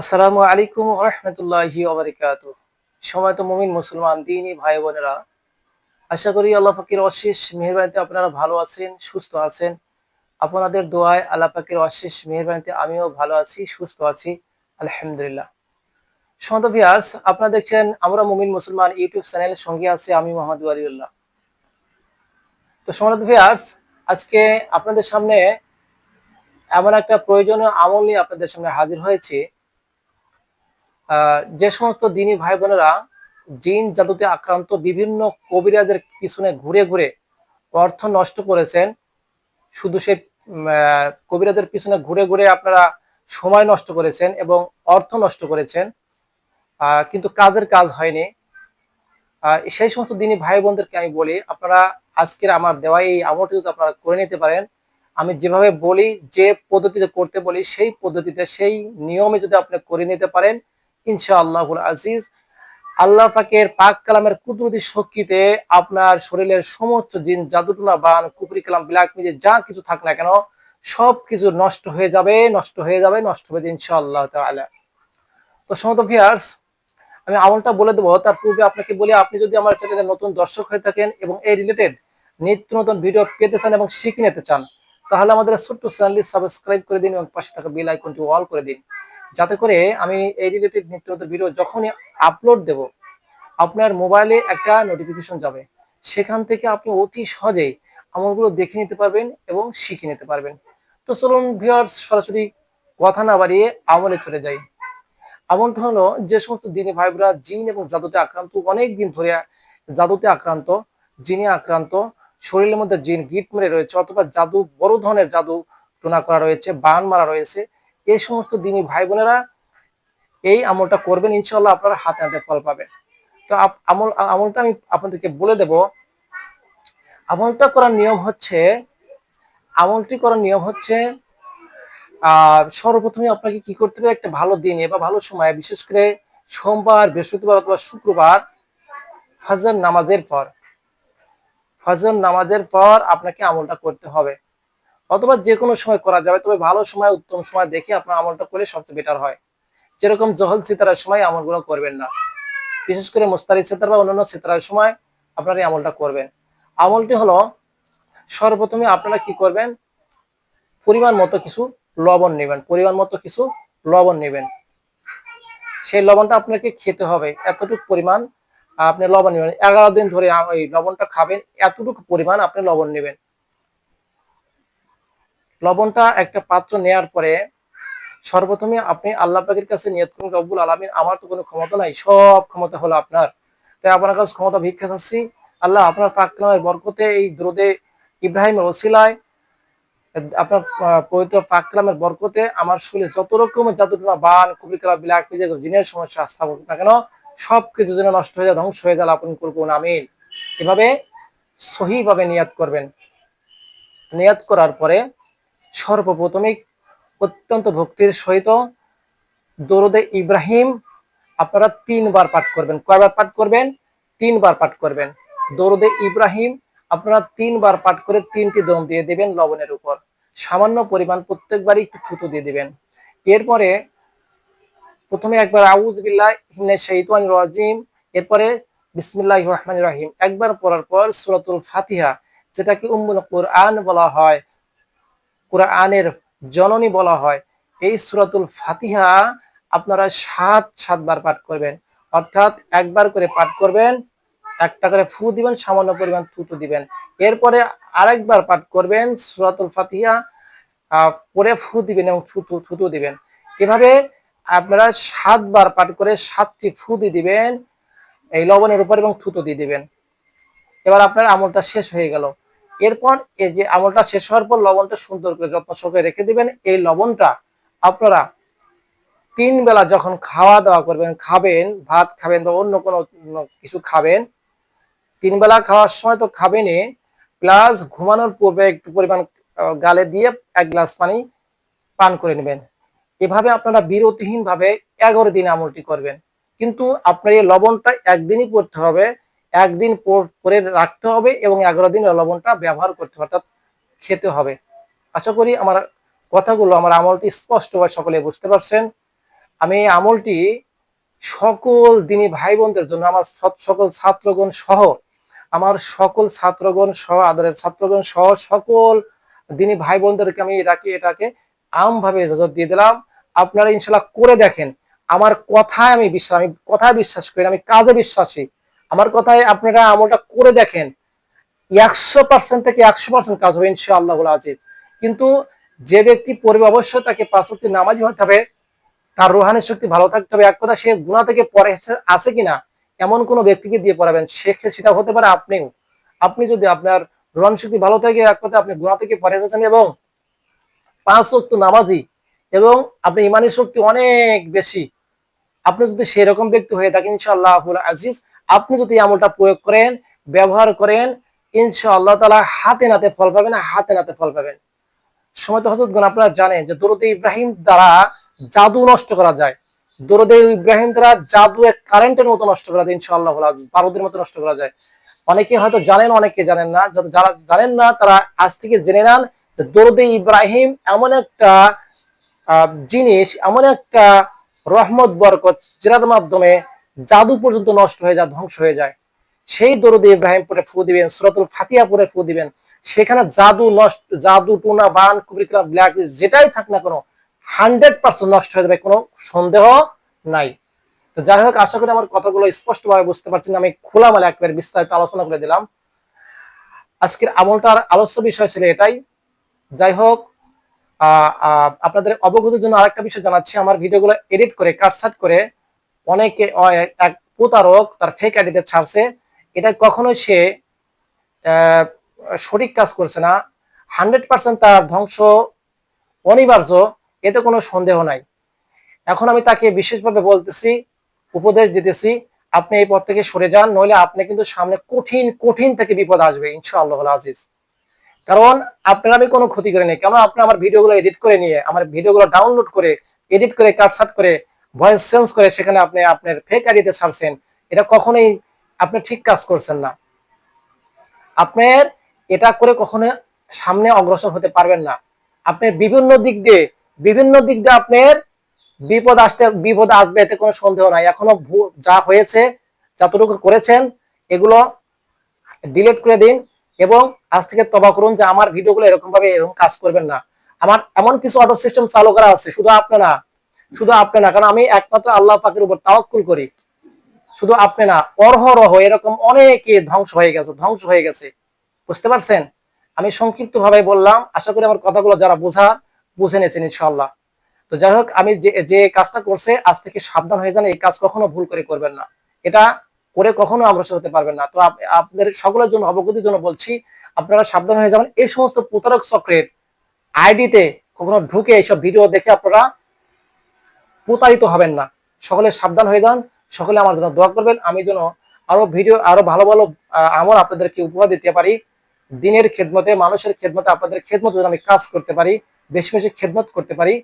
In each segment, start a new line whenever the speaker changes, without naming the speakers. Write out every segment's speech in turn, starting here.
আসসালামু আলাইকুম রহমতুল্লাহি সময় তো মুমিন, মুসলমান দিনই ভাই বোনেরা। আশা করি আল্লাহ পাকির অশেষ মেহরবানিতে আপনারা ভালো আছেন, সুস্থ আছেন। আপনাদের দোয়ায় আল্লাহ পাকির অশেষ মেহরবানিতে আমিও ভালো আছি, সুস্থ আছি, আলহামদুলিল্লাহ। সমত ভিয়ার্স আপনারা দেখছেন আমরা মুমিন, মুসলমান ইউটিউব চ্যানেলের সঙ্গে আছি আমি মোহাম্মদ ওয়ারিউল্লাহ তো সমত ভিয়ার্স আজকে আপনাদের সামনে এমন একটা প্রয়োজনীয় আমল নিয়ে আপনাদের সামনে হাজির হয়েছে। যে সমস্ত দিনী ভাই বোনেরা জিন জাদুতে আক্রান্ত বিভিন্ন কবিরাজের পিছনে ঘুরে ঘুরে অর্থ নষ্ট করেছেন, শুধু সে কবিরাজের পিছনে ঘুরে ঘুরে আপনারা সময় নষ্ট করেছেন এবং অর্থ নষ্ট করেছেন কিন্তু কাজের কাজ হয়নি। সেই সমস্ত দিনী ভাই বোনদেরকে আমি বলি, আপনারা আজকের আমার দেওয়া এই আমলটি যদি আপনারা করে নিতে পারেন, আমি যেভাবে বলি, যে পদ্ধতিতে করতে বলি, সেই পদ্ধতিতে, সেই নিয়মে যদি আপনি করে নিতে পারেন ইনশাআল্লাহুল আজিজ। আল্লাহ পাকের পাক কালামের কুদরতি শক্তিতে আপনার শরীরের সমস্ত জিন, জাদুটুনা, বান কুপুরি কালাম ব্ল্যাক মিজে যা কিছু থাক না কেন সব কিছু নষ্ট হয়ে যাবে, নষ্ট হয়ে যাবে, নষ্ট হয়ে যাবে ইনশাআল্লাহ তাআলা। তো সমত ভিয়ার্স আমি আমলটা বলে দেবো। তার পূর্বে আপনাকে বলি, আপনি যদি আমার চ্যানেলে নতুন দর্শক হয়ে থাকেন এবং এই রিলেটেড নিত্য নতুন ভিডিও পেতে চান এবং শিখে নিতে চান, তাহলে আমাদের ছোট্ট চ্যানেলটি সাবস্ক্রাইব করে দিন এবং পাশে থাকা বেল আইকনটি অল করে দিন। যাতে করে আমি এই রিলেটেড নিত্য ভিডিও যখনই আপলোড দেব, আপনার মোবাইলে একটা নোটিফিকেশন যাবে। সেখান থেকে আপনি অতি সহজেই আমলগুলো দেখে নিতে পারবেন এবং শিখে নিতে পারবেন। তো চলুন ভিউয়ার্স সরাসরি কথা না বাড়িয়ে আমলে চলে যাই। আমলটা হলো যে সমস্ত দিনী ভাইবরা জিন এবং জাদুতে আক্রান্ত, অনেক দিন ধরে জাদুতে আক্রান্ত, জিনে আক্রান্ত, শরীরের মধ্যে জিন গিট মেরে রয়েছে অথবা জাদু, বড় ধরনের জাদু টোনা করা রয়েছে, বান মারা রয়েছে। এই সমস্ত দিনই ভাই বোনেরা এই আমলটা করবেন ইনশাল্লাহ আপনারা হাতে হাতে ফল পাবেন। তো আমল, আমলটা আমি আপনাদেরকে বলে দেব। আমলটা করার নিয়ম হচ্ছে, আমলটি করার নিয়ম হচ্ছে সর্বপ্রথমে আপনাকে কি করতে হবে? একটা ভালো দিনে বা ভালো সময়ে, বিশেষ করে সোমবার, বৃহস্পতিবার অথবা শুক্রবার, ফজর নামাজের পর, ফজর নামাজের পর আপনাকে আমলটা করতে হবে। অথবা যে কোনো সময় করা যাবে, তবে ভালো সময়, উত্তম সময় দেখে আপনার আমলটা করলে সবচেয়ে বেটার হয়। যেরকম জহল সিতারার সময় আমলগুলো করবেন না। বিশেষ করে মোস্তারি সিতার বা অন্যান্য সিতারার সময় আপনারা এই আমলটা করবেন। আমলটি হলো, সর্বপ্রথমে আপনারা কি করবেন? পরিমাণ মতো কিছু লবণ নেবেন, পরিমাণ মতো কিছু লবণ নেবেন। সেই লবণটা আপনাকে খেতে হবে, এতটুকু পরিমাণ আপনি লবণ নেবেন। এগারো দিন ধরে এই লবণটা খাবেন, এতটুকু পরিমাণ আপনি লবণ নেবেন। লবণটা একটা পাত্র নেয়ার পরে সর্বপ্রথমে আপনি আল্লাহ পাকের কাছে নিয়ত করুন, রব্বুল আলমিন, আমার তো কোনো ক্ষমতা নাই, সব ক্ষমতা হলো আপনার। তাই আপনার কাছে ক্ষমতা ভিক্ষা চাচ্ছি। আল্লাহ আপনার পাক কালামের বরকতে এই দ্রোদে ইব্রাহিমের ওসিলায়, আপনার পবিত্র পাক কালামের বরকতে আমার শরীরে যত রকমের জাদুটনা, বান কুবরি কালা বিলাক জিনের সমস্যা, আস্থা হোক না কেন সব কিছু যেন নষ্ট হয়ে যায়, ধ্বংস হয়ে যায় আপন করব আমিন। এভাবে সহিভাবে নিয়াত করবেন। নিয়াত করার পরে সর্বপ্রথমে অত্যন্ত ভক্তির সহিত দরুদে ইব্রাহিম, আপনারা তিনবার পাঠ করবেন। কয়বার পাঠ করবেন? তিনবার পাঠ করবেন। দরুদে ইব্রাহিম, আপনারা তিনবার পাঠ করে তিনটি দম দিয়ে দিবেন লবণের উপর। সামান্য পরিমাণ প্রত্যেকবারই একটু থুতু দিয়ে দেবেন। এরপরে প্রথমে একবার আউজ বিল্লাহ হিমনে এরপরে বিসমিল্লাহ রহমান রাহিম। একবার পড়ার পর সূরাতুল ফাতিহা, যেটাকে উম্মুল কোরআন বলা হয় কোরআনের জননী বলা হয়, এই সূরাতুল ফাতিহা আপনারা সাত, সাতবার পাঠ করবেন। অর্থাৎ একবার করে পাঠ করবেন, একটা করে ফু দিবেন, সামান্য পরিমাণ থুতু দিবেন। এরপরে আরেকবার পাঠ করবেন সূরাতুল ফাতিহা পরে ফু দিবেন এবং থুতু থুতু দিবেন। এভাবে আপনারা সাতবার পাঠ করে সাতটি ফু দিয়ে দিবেন, এই লবণের উপর এবং থুতু দিয়ে দিবেন। এবার আপনার আমলটা শেষ হয়ে গেল। এরপর এই যে আমলটা শেষ হওয়ার পর লবণটা সুন্দর করে যত্ন সহকারে রেখে দিবেন। এই লবণটা আপনারা তিন বেলা যখন খাওয়া দাওয়া করবেন, খাবেন, ভাত খাবেন বা অন্য কোনো কিছু খাবেন, তিন বেলা খাওয়ার সময় তো খাবেনই, প্লাস ঘুমানোর পূর্বে একটু পরিমাণ গালে দিয়ে এক গ্লাস পানি পান করে নেবেন। এভাবে আপনারা বিরতিহীন ভাবে এগারো দিন আমলটি করবেন। কিন্তু আপনার এই লবণটা একদিনই পড়তে হবে। একদিন পর- রাখতে হবে এবং এগারো দিন লবণটা ব্যবহার করতে হবে, অর্থাৎ খেতে হবে। আশা করি আমার কথাগুলো, আমার আমলটি স্পষ্টভাবে সকলে বুঝতে পারছেন। আমি এই আমলটি সকল দিনী ভাই বোনদের জন্য, আমার সকল ছাত্রগণ সহ, আমার সকল ছাত্রগণ সহ, আদরের ছাত্রগণ সহ, সকল দিনী ভাই বোনদেরকে আমি এটাকে এটাকে আমভাবে ইজাজত দিয়ে দিলাম। আপনারা ইনশাল্লাহ করে দেখেন। আমার কথায় আমি বিশ্বাস, আমি কথায় বিশ্বাস করি আমি কাজে বিশ্বাসী। আমার কথায় আপনারা আমলটা করে দেখেন, একশো পার্সেন্ট থেকে একশো পার্সেন্ট কাজ হবে ইনশাআল্লাহ আজিজ কিন্তু যে ব্যক্তি পড়বে অবশ্যই তাকে পাঁচ ওয়াক্ত নামাজি হতে হবে, তার রোহানি শক্তি ভালো থাকতে হবে। এক কথা, সে গুণা থেকে পরে আছে কিনা, এমন কোনো ব্যক্তিকে দিয়ে পড়াবেন সে সেটা হতে পারে আপনিও। আপনি যদি আপনার রোহান শক্তি ভালো থাকে, এক কথা, আপনি গুণা থেকে পরে এসেছেন এবং পাঁচ ওয়াক্ত নামাজি এবং আপনি ইমানের শক্তি অনেক বেশি। আপনি যদি সেরকম ব্যক্তি হয়ে থাকেন ইনশাআল্লাহ আজিজ আপনি যদি আমলটা প্রয়োগ করেন, ব্যবহার করেন, ইনশাআল্লাহ তালা হাতে নাতে ফল পাবেন হাতে নাতে ফল পাবেন। সময় তো হজরতগণ আপনারা জানেন যে দরদে ইব্রাহিম দ্বারা জাদু নষ্ট করা যায়। দরদে ইব্রাহিম দ্বারা জাদু এক কারেন্টের মতো নষ্ট করা যায় ইনশাআল্লাহ বারুদের মতো নষ্ট করা যায়। অনেকে হয়তো জানেন, অনেকে জানেন না, যারা জানেন না, তারা আজ থেকে জেনে নেন যে দরদে ইব্রাহিম এমন একটা জিনিস, এমন একটা রহমত, বরকত, যেটার মাধ্যমে জাদু পর্যন্ত নষ্ট হয়ে যায়, ধ্বংস হয়ে যায়। সেই দরদে ইব্রাহিম পরে ফু দিবেন, সুরাতুল ফাতিহা পরে ফু দিবেন। সেখানে জাদু নষ্ট, জাদু, টুনা, বান কুবরিকরা ব্ল্যাক যেটাই থাক না কোনো, হান্ড্রেড পার্সেন্ট নষ্ট হয়ে যাবে, কোনো সন্দেহ নাই। তো যাই হোক, আশা করি আমার কথাগুলো স্পষ্টভাবে বুঝতে পারছেন। আমি খোলামেলা একবার বিস্তারিত আলোচনা করে দিলাম। আজকের আমলটার আলোচ্য বিষয় ছিল এটাই। যাই হোক আপনাদের অবগতির জন্য আরেকটা বিষয় জানাচ্ছি। আমার ভিডিওগুলো এডিট করে কাটসাট করে অনেকে এক প্রতারক তার ফেক আইডিতে ছাড়ছে। এটা কখনোই সে সঠিক কাজ করছে না। হান্ড্রেড পার্সেন্ট তার ধ্বংস অনিবার্য, এতে কোনো সন্দেহ নাই। এখন আমি তাকে বিশেষভাবে বলতেছি, উপদেশ দিতেছি, আপনি এই পথ থেকে সরে যান, নইলে আপনি কিন্তু সামনে কঠিন কঠিন থেকে বিপদ আসবে, ইনশাআল্লাহ আজিজ। কারণ আপনার আমি কোনো ক্ষতি করিনি কেন আপনি আমার ভিডিওগুলো এডিট করে নিয়ে, আমার ভিডিওগুলো ডাউনলোড করে এডিট করে কাটসাট করে ভয়েস চেঞ্জ করে সেখানে আপনি আপনার ফেক আইডিতে ছাড়ছেন, এটা কখনোই আপনি ঠিক কাজ করছেন না। আপনার এটা করে কখনো সামনে অগ্রসর হতে পারবেন না। আপনি বিভিন্ন দিক দিয়ে, বিভিন্ন দিক দিয়ে আপনার বিপদ আসতে, বিপদ আসবে, এতে কোনো সন্দেহ নাই। এখনও যা হয়েছে, যতটুকু করেছেন, এগুলো ডিলিট করে দিন এবং আজ থেকে তবা করুন যে আমার ভিডিওগুলো এরকম ভাবে এরকম কাজ করবেন না। আমার এমন কিছু অটো সিস্টেম চালু করা আছে, শুধু আপনি না শুধু আপনি না, কারণ আমি একমাত্র আল্লাহ পাকের উপর তাওয়াক্কুল করি। শুধু আপনি না, অরহরহ এরকম অনেকে ধ্বংস হয়ে গেছে, ধ্বংস হয়ে গেছে। বুঝতে পারছেন? আমি সংক্ষিপ্ত ভাবে বললাম, আশা করি আমার কথাগুলো যারা বোঝা বুঝে নিয়েছেন ইনশাল্লাহ তো যাই হোক, আমি যে যে কাজটা করছে, আজ থেকে সাবধান হয়ে যান, এই কাজ কখনো ভুল করে করবেন না। এটা করে কখনো অগ্রসর হতে পারবেন না। তো আপনাদের সকলের জন্য, অবগতির জন্য বলছি, আপনারা সাবধান হয়ে যাবেন। এই সমস্ত প্রতারক চক্রের আইডিতে কখনো ঢুকে এইসব ভিডিও দেখে আপনারা প্রতারিত হবেন না। সকলে সাবধান হয়ে যান, সকলে আমার জন্য দোয়া করবেন। আমি যেন আরও ভিডিও, আরও ভালো ভালো আমল আপনাদেরকে উপহার দিতে পারি। দিনের খেদমতে, মানুষের খেদমতে, আপনাদের খেদমত যেন আমি কাজ করতে পারি, বেশি বেশি খেদমত করতে পারি,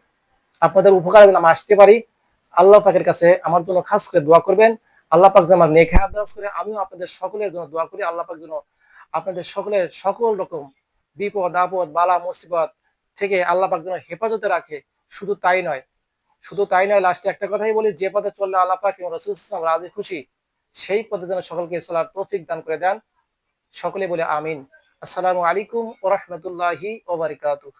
আপনাদের উপকারে যেন আমি আসতে পারি। আল্লাহ পাকের কাছে আমার জন্য খাস করে দোয়া করবেন। আল্লাহ পাক যেন আমার হায়াত দারাজ করে, আমিও আপনাদের সকলের জন্য দোয়া করি। আল্লাহ পাক যেন আপনাদের সকলের সকল রকম বিপদ, আপদ, বালা, মুসিবত থেকে আল্লাহ পাক যেন হেফাজতে রাখে। শুধু তাই নয় শুধু তাই নয় লাস্টে একটা কথাই বলি, যে পথে চললে আলাফা কিংবা রসুল ইসলাম রাজি, খুশি, সেই পথে যেন সকলকে চলার তৌফিক দান করে দেন। সকলে বলে আমিন। আসসালামু আলাইকুম ও রহমতুল্লাহি ওবরিকাতুহ